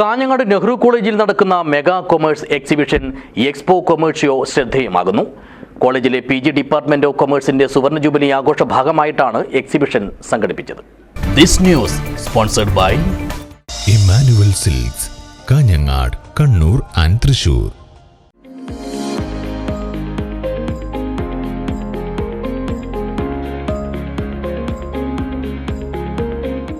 കാഞ്ഞങ്ങാട് നെഹ്റു കോളേജിൽ നടക്കുന്ന mega commerce exhibition expo കൊമേഴ്ഷ്യോ ശ്രദ്ധേയമാകുന്നു. കോളേജിലെ പി ജി ഡിപ്പാർട്ട്മെന്റ് ഓഫ് കൊമേഴ്സിന്റെ സുവർണ ജൂബിലി ആഘോഷ ഭാഗമായിട്ടാണ് എക്സിബിഷൻ സംഘടിപ്പിച്ചത്. This news sponsored by Emmanuel silks Kanhangad Kannur and Thrissur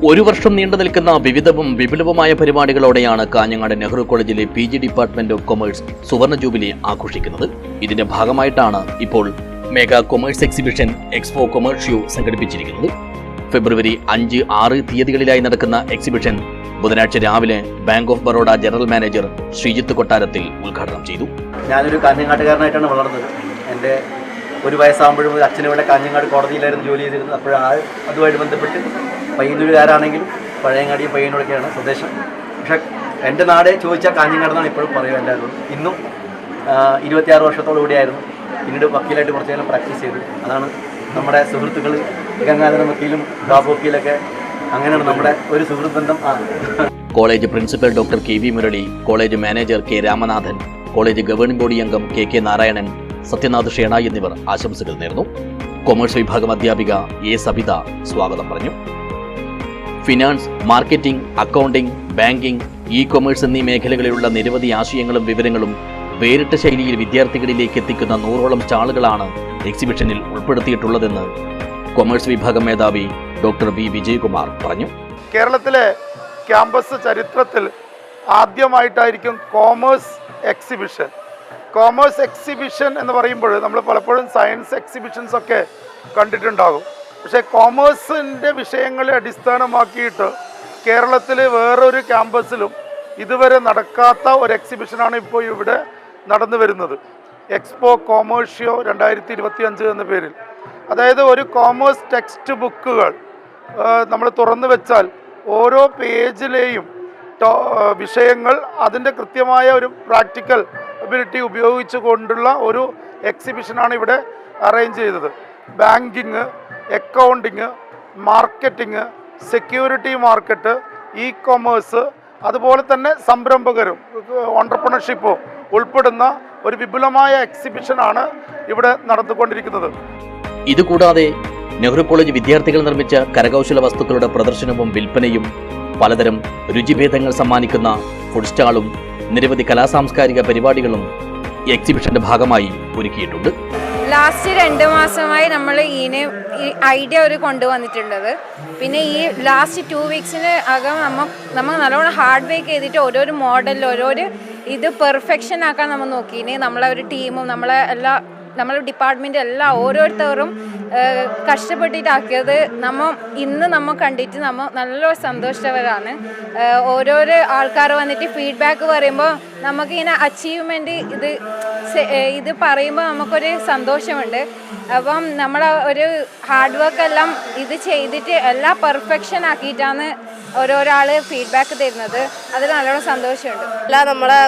ഒരു വർഷം നീണ്ടു നിൽക്കുന്ന വിവിധവും വിപുലവുമായ പരിപാടികളോടെയാണ് കാഞ്ഞങ്ങാട് നെഹ്റു കോളേജിലെ P G department of commerce സുവർണ ജൂബിലി ആഘോഷിക്കുന്നത്. ഇതിന്റെ ഭാഗമായിട്ടാണ് ഇപ്പോൾ മെഗാ കൊമേഴ്സ് എക്സിബിഷൻ എക്സ്പോ കൊമേഴ്ഷ്യോ സംഘടിപ്പിച്ചിരിക്കുന്നത്. ഫെബ്രുവരി അഞ്ച് ആറ് തീയതികളിലായി നടക്കുന്ന എക്സിബിഷൻ ബുധനാഴ്ച രാവിലെ bank of Baroda general manager Sreejith Kottarathil ഉദ്ഘാടനം ചെയ്തു. ഞാനൊരു കാഞ്ഞങ്ങാട്ടുകാരനായിട്ടാണ് വളർന്നത്. എന്റെ ഒരു വയസ്സാകുമ്പോഴും അച്ഛനിവിടെ കാഞ്ഞങ്ങാട് കോടതിയിലായിരുന്നു ജോലി ചെയ്തിരുന്നത്. അപ്പോൾ ആ അതുമായിട്ട് ബന്ധപ്പെട്ട് പയ്യന്നൂരുകാരാണെങ്കിലും പഴയങ്ങാടിയും പയ്യന്നൂരൊക്കെയാണ് സ്വദേശം. പക്ഷേ എന്റെ നാട് ചോദിച്ചാൽ കാഞ്ഞങ്ങാടെന്നാണ് ഇപ്പോഴും പറയുക എല്ലാവരും ഇന്നും ഇരുപത്തിയാറ് വർഷത്തോടു കൂടിയായിരുന്നു. പിന്നീട് വക്കീലായിട്ട് കുറച്ച് കാലം പ്രാക്ടീസ് ചെയ്തു. അതാണ് നമ്മുടെ സുഹൃത്തുക്കൾ ഗംഗാധര വക്കീലും ബാബു വക്കീലൊക്കെ അങ്ങനെയാണ് നമ്മുടെ ഒരു സുഹൃത്ത് ബന്ധം. College principal doctor K V Murali college manager K Ramanathan college governing body അംഗം കെ കെ നാരായണൻ സത്യനാഥ് ഷേണ എന്നിവർ ആശംസകൾ നേർന്നു. കൊമേഴ്സ് വിഭാഗം അധ്യാപിക എ സബിത സ്വാഗതം പറഞ്ഞു. Finance marketing accounting banking e commerce എന്നീ മേഖലകളിലുള്ള നിരവധി ആശയങ്ങളും വിവരങ്ങളും വേറിട്ട ശൈലിയിൽ വിദ്യാർത്ഥികളിലേക്ക് എത്തിക്കുന്ന നൂറോളം ചാളുകളാണ് എക്സിബിഷനിൽ ഉൾപ്പെടുത്തിയിട്ടുള്ളതെന്ന് കൊമേഴ്സ് വിഭാഗം മേധാവി ഡോക്ടർ ബി വിജയകുമാർ പറഞ്ഞു. കേരളത്തിലെ ക്യാമ്പസ് ചരിത്രത്തിൽ ആദ്യമായിട്ടായിരിക്കും കോമേഴ്സ് എക്സിബിഷൻ. കോമേഴ്സ് എക്സിബിഷൻ എന്ന് പറയുമ്പോൾ നമ്മൾ പലപ്പോഴും സയൻസ് എക്സിബിഷൻസ് ഒക്കെ കണ്ടിട്ടുണ്ടാകും. പക്ഷേ കോമേഴ്സിന്റെ വിഷയങ്ങളെ അടിസ്ഥാനമാക്കിയിട്ട് കേരളത്തിൽ വേറൊരു ക്യാമ്പസിലും ഇതുവരെ നടക്കാത്ത ഒരു എക്സിബിഷനാണ് ഇപ്പോൾ ഇവിടെ നടന്നു വരുന്നത്. എക്സ്പോ കോമേഴ്ഷ്യോ രണ്ടായിരത്തി ഇരുപത്തി അഞ്ച് എന്ന പേരിൽ. അതായത് ഒരു കോമേഴ്സ് ടെക്സ്റ്റ് ബുക്കുകൾ നമ്മൾ തുറന്നു വെച്ചാൽ ഓരോ പേജിലെയും വിഷയങ്ങൾ അതിന്റെ കൃത്യമായ ഒരു പ്രാക്ടിക്കൽ അബിലിറ്റി ഉപയോഗിച്ചു കൊണ്ടുള്ള ഒരു എക്സിബിഷനാണ് ഇവിടെ അറേഞ്ച് ചെയ്തത്. Banking accounting marketing security market e commerce അതുപോലെ തന്നെ സംരംഭകരും ഓണ്ടർപ്രണർഷിപ്പും ഉൾപ്പെടുന്ന ഒരു വിപുലമായ എക്സിബിഷനാണ് ഇവിടെ നടന്നുകൊണ്ടിരിക്കുന്നത്. ഇതുകൂടാതെ നെഹ്റു കോളേജ് വിദ്യാർത്ഥികൾ നിർമ്മിച്ച കരകൗശല വസ്തുക്കളുടെ പ്രദർശനവും വിൽപ്പനയും പലതരം രുചിഭേദങ്ങൾ സമ്മാനിക്കുന്ന ഫുഡ് സ്റ്റാളും നിരവധി കലാസാംസ്കാരിക പരിപാടികളും എക്സിബിഷന്റെ ഭാഗമായി ഒരുക്കിയിട്ടുണ്ട്. ലാസ്റ്റ് രണ്ട് മാസമായി നമ്മൾ ഇതിനെ ഐഡിയ ഒരു കൊണ്ടുവന്നിട്ടുള്ളത്. പിന്നെ ഈ ലാസ്റ്റ് ടു വീക്സിന് അകം നമ്മ നമ്മൾ നല്ലോണം ഹാർഡ് വർക്ക് ചെയ്തിട്ട് ഓരോരോ മോഡലിൽ ഓരോരോ ഇത് പെർഫെക്ഷൻ ആക്കാൻ നമ്മൾ ഇനി നമ്മളെ ഒരു ടീമും നമ്മളെ എല്ലാ നമ്മളെ ഡിപ്പാർട്ട്മെന്റ് എല്ലാം ഓരോരുത്തരും കഷ്ടപ്പെട്ടിട്ടാക്കിയത് നമ്മ ഇന്ന് നമ്മൾ കണ്ടിട്ട് നമ്മൾ നല്ല സന്തോഷവരാണ്. ഓരോരോ ആൾക്കാർ വന്നിട്ട് ഫീഡ്ബാക്ക് പറയുമ്പോൾ നമുക്കിങ്ങനെ അച്ചീവ്മെന്റ് ഇത് ഇത് പറയുമ്പോൾ നമുക്കൊരു സന്തോഷമുണ്ട്. അപ്പം നമ്മൾ ഒരു ഹാർഡ് വർക്ക് എല്ലാം ഇത് ചെയ്തിട്ട് എല്ലാം പെർഫെക്ഷൻ ആക്കിയിട്ടാണ് ഓരോരാൾ ഫീഡ്ബാക്ക് തരുന്നത്. അതിൽ നല്ലോണം സന്തോഷമുണ്ട്. അല്ല നമ്മളെ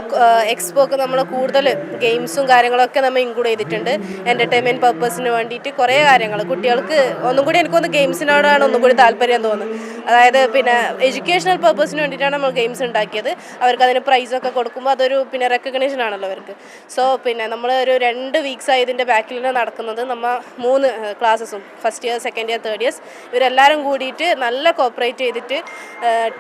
എക്സ്പോക്ക് നമ്മൾ കൂടുതൽ ഗെയിംസും കാര്യങ്ങളൊക്കെ നമ്മൾ ഇൻക്ലൂഡ് ചെയ്തിട്ടുണ്ട്. എന്റർടൈൻമെന്റ് പർപ്പസിന് വേണ്ടിയിട്ട് കുറേ കാര്യങ്ങൾ. കുട്ടികൾക്ക് ഒന്നും കൂടി എനിക്കൊന്ന് ഗെയിംസിനോടാണ് ഒന്നും കൂടി താല്പര്യം തോന്നുന്നത്. അതായത് പിന്നെ എഡ്യൂക്കേഷണൽ പർപ്പസിന് വേണ്ടിയിട്ടാണ് നമ്മൾ ഗെയിംസ് ഉണ്ടാക്കിയത്. അവർക്ക് അതിന് പ്രൈസൊക്കെ കൊടുക്കുമ്പോൾ അതൊരു പിന്നെ റെക്കഗ്നേഷൻ ആണല്ലോ അവർക്ക് സോ പിന്നെ നമ്മൾ ഒരു രണ്ട് വീക്സ് ആയി ഇതിന്റെ ബാക്കിൽ നടക്കുന്നത് നമ്മൾ മൂന്ന് ക്ലാസ്സസും first year second year third years ഇവരെല്ലാവരും കൂടിയിട്ട് നല്ല കോപ്പറേറ്റ് ചെയ്തിട്ട്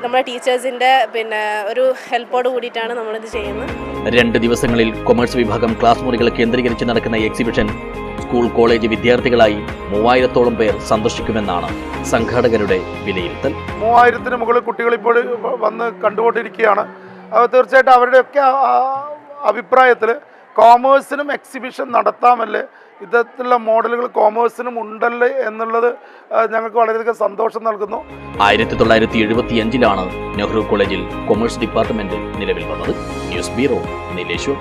നമ്മുടെ ടീച്ചേഴ്സിന്റെ പിന്നെ ഒരു ഹെൽപ്പോട് കൂടിയിട്ടാണ് നമ്മളിത് ചെയ്യുന്നത്. രണ്ട് ദിവസങ്ങളിൽ കൊമേഴ്സ് വിഭാഗം ക്ലാസ് മുറികൾ കേന്ദ്രീകരിച്ച് നടക്കുന്ന എക്സിബിഷൻ സ്കൂൾ കോളേജ് വിദ്യാർത്ഥികളായി മൂവായിരത്തോളം പേർ സന്ദർശിക്കുമെന്നാണ് സംഘാടകരുടെ വിലയിരുത്തൽ. മൂവായിരത്തിന് മുകളിൽ കുട്ടികൾ ഇപ്പോൾ വന്ന് കണ്ടുകൊണ്ടിരിക്കുകയാണ്. തീർച്ചയായിട്ടും അവരുടെയൊക്കെ അഭിപ്രായത്തിൽ കോമേഴ്സിനും എക്സിബിഷൻ നടത്താമല്ലേ? ഇത്തരത്തിലുള്ള മോഡലുകൾ കോമേഴ്സിനും ഉണ്ടല്ലേ എന്നുള്ളത് ഞങ്ങൾക്ക് വളരെയധികം സന്തോഷം നൽകുന്നു. ആയിരത്തി തൊള്ളായിരത്തി എഴുപത്തി അഞ്ചിലാണ് നെഹ്റു കോളേജിൽ കൊമേഴ്സ് ഡിപ്പാർട്ട്മെന്റ് നിലവിൽ വന്നത് ന്യൂസ് ബ്യൂറോ നീലേശ്വർ